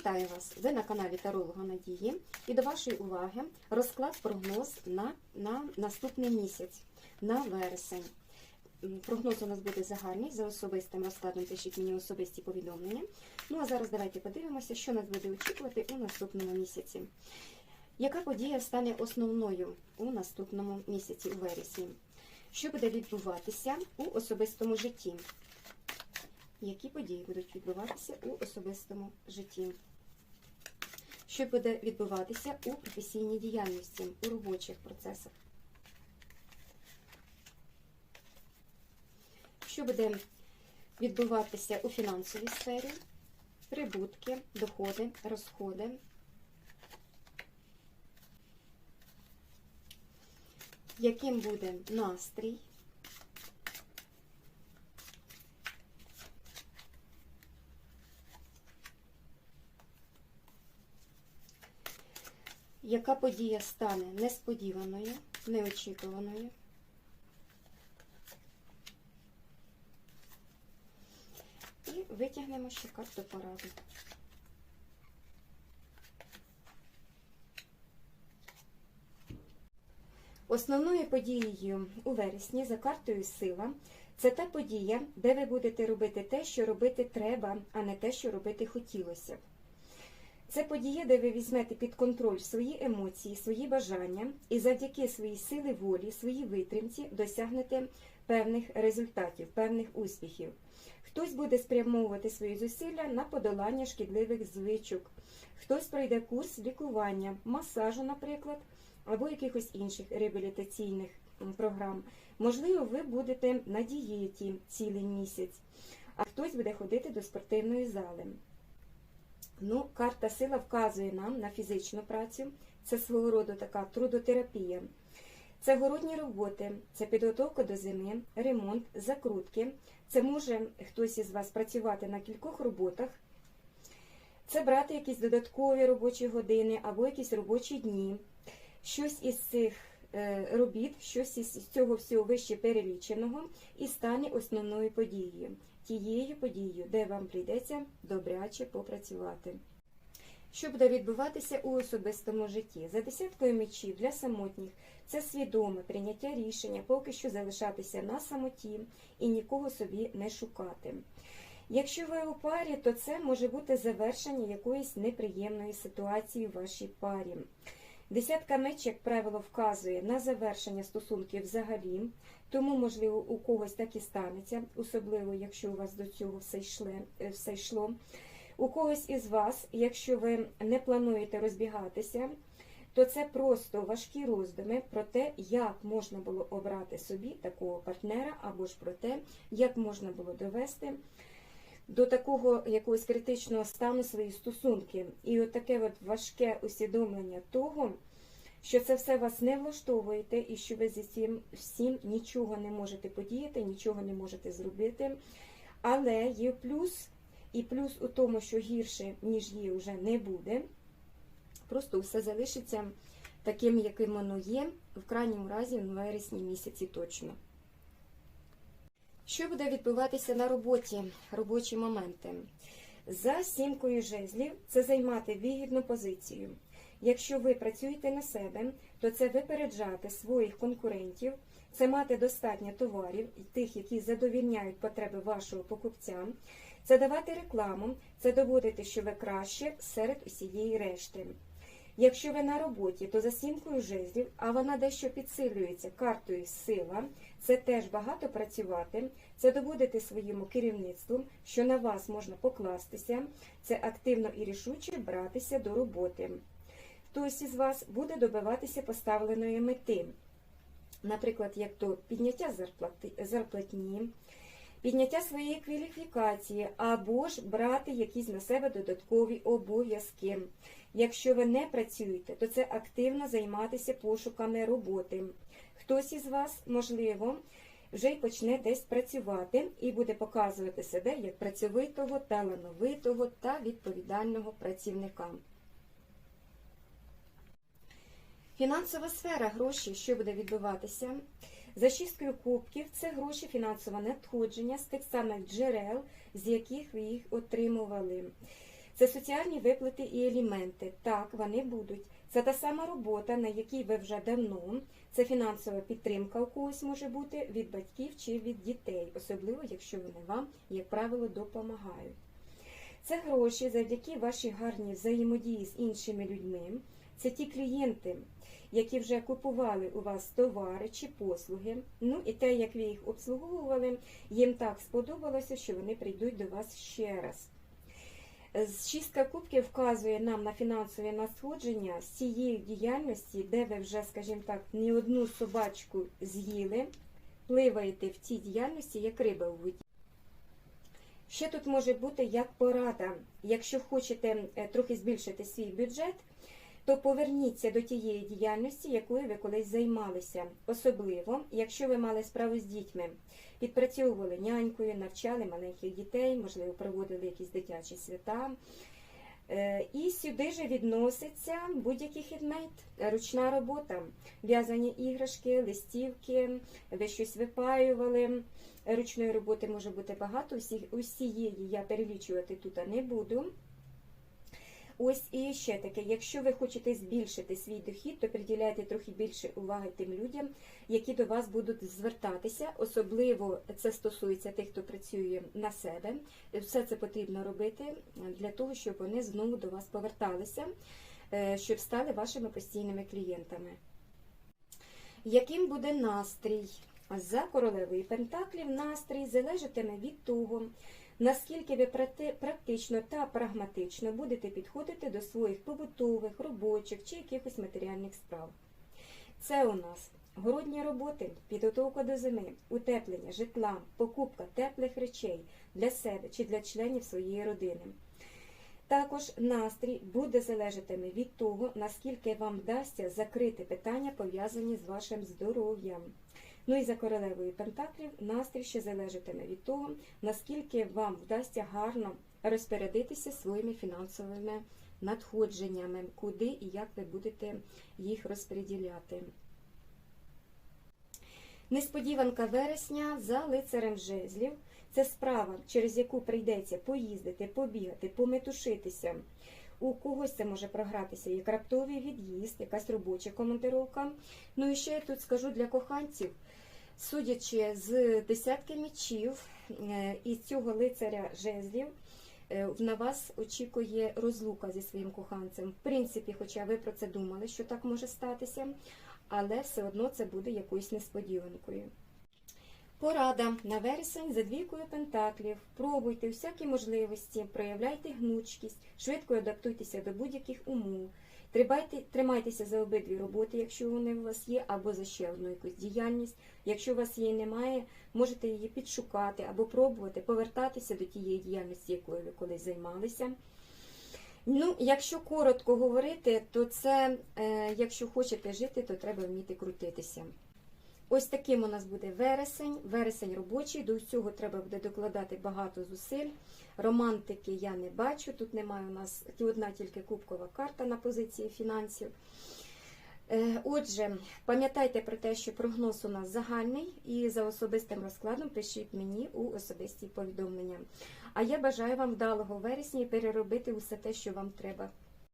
Вітаю вас! Ви на каналі Таролога Надії і до вашої уваги розклад прогноз на, на наступний місяць, на вересень. Прогноз у нас буде загальний, за особистим розкладом пишіть мені особисті повідомлення. Ну а зараз давайте подивимося, що нас буде очікувати у наступному місяці. Яка подія стане основною у наступному місяці, у вересні? Що буде відбуватися у особистому житті? Які події будуть відбуватися у особистому житті? Що буде відбуватися у професійній діяльності, у робочих процесах? Що буде відбуватися у фінансовій сфері? Прибутки, доходи, розходи. Яким буде настрій? Яка подія стане несподіваною, неочікуваною? І витягнемо ще карту поради. Основною подією у вересні за картою сила це та подія, де ви будете робити те, що робити треба, а не те, що робити хотілося б. Це подія, де ви візьмете під контроль свої емоції, свої бажання і завдяки своїй сили волі, своїй витримці досягнете певних результатів, певних успіхів. Хтось буде спрямовувати свої зусилля на подолання шкідливих звичок, хтось пройде курс лікування, масажу, наприклад, або якихось інших реабілітаційних програм. Можливо, ви будете на дієті цілий місяць, а хтось буде ходити до спортивної зали. Ну, карта сила вказує нам на фізичну працю. Це свого роду така трудотерапія. Це городні роботи, це підготовка до зими, ремонт, закрутки. Це може хтось із вас працювати на кількох роботах. Це брати якісь додаткові робочі години або якісь робочі дні. Щось із цих е, робіт, щось із цього всього вище переліченого і стане основною подією тією подією, де вам прийдеться добряче попрацювати. Що буде відбуватися у особистому житті? За десяткою мечів для самотніх це свідоме прийняття рішення, поки що залишатися на самоті і нікого собі не шукати. Якщо ви у парі, то це може бути завершення якоїсь неприємної ситуації в вашій парі. Десятка меч, як правило, вказує на завершення стосунків взагалі, тому, можливо, у когось так і станеться, особливо, якщо у вас до цього все, йшле, е, все йшло. У когось із вас, якщо ви не плануєте розбігатися, то це просто важкі роздуми про те, як можна було обрати собі такого партнера, або ж про те, як можна було довести до такого якогось критичного стану свої стосунки. І от таке от важке усвідомлення того, що це все вас не влаштовуєте, і що ви зі цим всім нічого не можете подіяти, нічого не можете зробити. Але є плюс, і плюс у тому, що гірше, ніж є, вже не буде. Просто все залишиться таким, яким воно є, в крайньому разі в вересні місяці точно. Що буде відбуватися на роботі, робочі моменти? За сімкою жезлів це займати вигідну позицію. Якщо ви працюєте на себе, то це випереджати своїх конкурентів, це мати достатньо товарів, тих, які задовільняють потреби вашого покупця, це давати рекламу, це доводити, що ви краще серед усієї решти. Якщо ви на роботі, то за сімкою жезлів, а вона дещо підсилюється картою сила, це теж багато працювати, це доводити своєму керівництву, що на вас можна покластися, це активно і рішуче братися до роботи. Хтось із вас буде добиватися поставленої мети, наприклад, як то підняття зарплати, зарплатні, підняття своєї кваліфікації, або ж брати якісь на себе додаткові обов'язки. Якщо ви не працюєте, то це активно займатися пошуками роботи. Хтось із вас, можливо, вже й почне десь працювати і буде показувати себе як працьовитого, талановитого та відповідального працівника. Фінансова сфера гроші, що буде відбуватися? За шісткою кубків це гроші фінансове надходження з тих самих джерел, з яких ви їх отримували. Це соціальні виплати і елементи. Так, вони будуть. Це та сама робота, на якій ви вже давно. Це фінансова підтримка у когось може бути від батьків чи від дітей, особливо якщо вони вам, як правило, допомагають. Це гроші завдяки вашій гарній взаємодії з іншими людьми. Це ті клієнти, які вже купували у вас товари чи послуги. Ну і те, як ви їх обслуговували, їм так сподобалося, що вони прийдуть до вас ще раз. Шістка кубків вказує нам на фінансові надходження з цієї діяльності, де ви вже, скажімо так, ні одну собачку з'їли, пливаєте в цій діяльності, як риба у воді. Ще тут може бути як порада. Якщо хочете е, трохи збільшити свій бюджет, то поверніться до тієї діяльності, якою ви колись займалися. Особливо, якщо ви мали справу з дітьми, підпрацьовували нянькою, навчали маленьких дітей, можливо, проводили якісь дитячі свята. Е, І сюди же відноситься будь-який хідмейт, ручна робота, в'язані іграшки, листівки, ви щось випаювали. Ручної роботи може бути багато, усієї я перелічувати тут не буду. Ось і ще таке, якщо ви хочете збільшити свій дохід, то приділяйте трохи більше уваги тим людям, які до вас будуть звертатися. Особливо це стосується тих, хто працює на себе. Все це потрібно робити для того, щоб вони знову до вас поверталися, е, щоб стали вашими постійними клієнтами. Яким буде настрій? За королевою Пентаклів настрій залежатиме від того, наскільки ви практично та прагматично будете підходити до своїх побутових, робочих чи якихось матеріальних справ. Це у нас городні роботи, підготовка до зими, утеплення житла, покупка теплих речей для себе чи для членів своєї родини. Також настрій буде залежатиме від того, наскільки вам вдасться закрити питання, пов'язані з вашим здоров'ям. Ну і за королевою Пентаклів настрій ще залежатиме від того, наскільки вам вдасться гарно розпорядитися своїми фінансовими надходженнями, куди і як ви будете їх розподіляти. Несподіванка вересня за лицарем жезлів. Це справа, через яку прийдеться поїздити, побігати, пометушитися. У когось це може програтися як раптовий від'їзд, якась робоча командировка. Ну і ще я тут скажу для коханців, судячи з десятки мечів е, і цього лицаря жезлів, е, на вас очікує розлука зі своїм коханцем. В принципі, хоча ви про це думали, що так може статися, але все одно це буде якоюсь несподіванкою. Порада на вересень за двійкою пентаклів. Пробуйте всякі можливості, проявляйте гнучкість, швидко адаптуйтеся до будь-яких умов. Тримайте, тримайтеся за обидві роботи, якщо вони у вас є, або за ще одну якусь діяльність. Якщо у вас її немає, можете її підшукати або пробувати повертатися до тієї діяльності, якою ви колись займалися. Ну, якщо коротко говорити, то це, е, якщо хочете жити, то треба вміти крутитися. Ось таким у нас буде вересень, вересень робочий, до всього треба буде докладати багато зусиль. Романтики я не бачу, тут немає у нас одна тільки кубкова карта на позиції фінансів. Е, Отже, пам'ятайте про те, що прогноз у нас загальний, і за особистим розкладом пишіть мені у особисті повідомлення. А я бажаю вам вдалого вересня і переробити усе те, що вам треба.